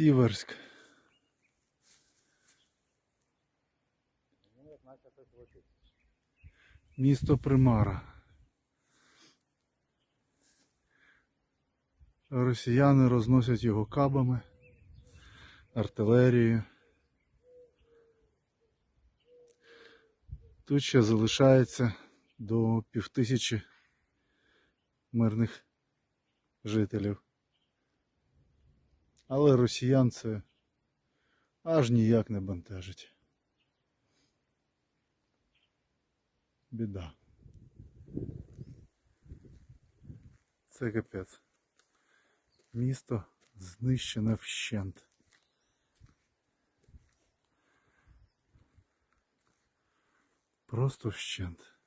Сіверськ. Місто Примара. Росіяни розносять його кабами, артилерією. Тут ще залишається до півтисячі мирних жителів. Але росіян це аж ніяк не бентежить. Біда. Це капець. Місто знищене вщент. Просто вщент.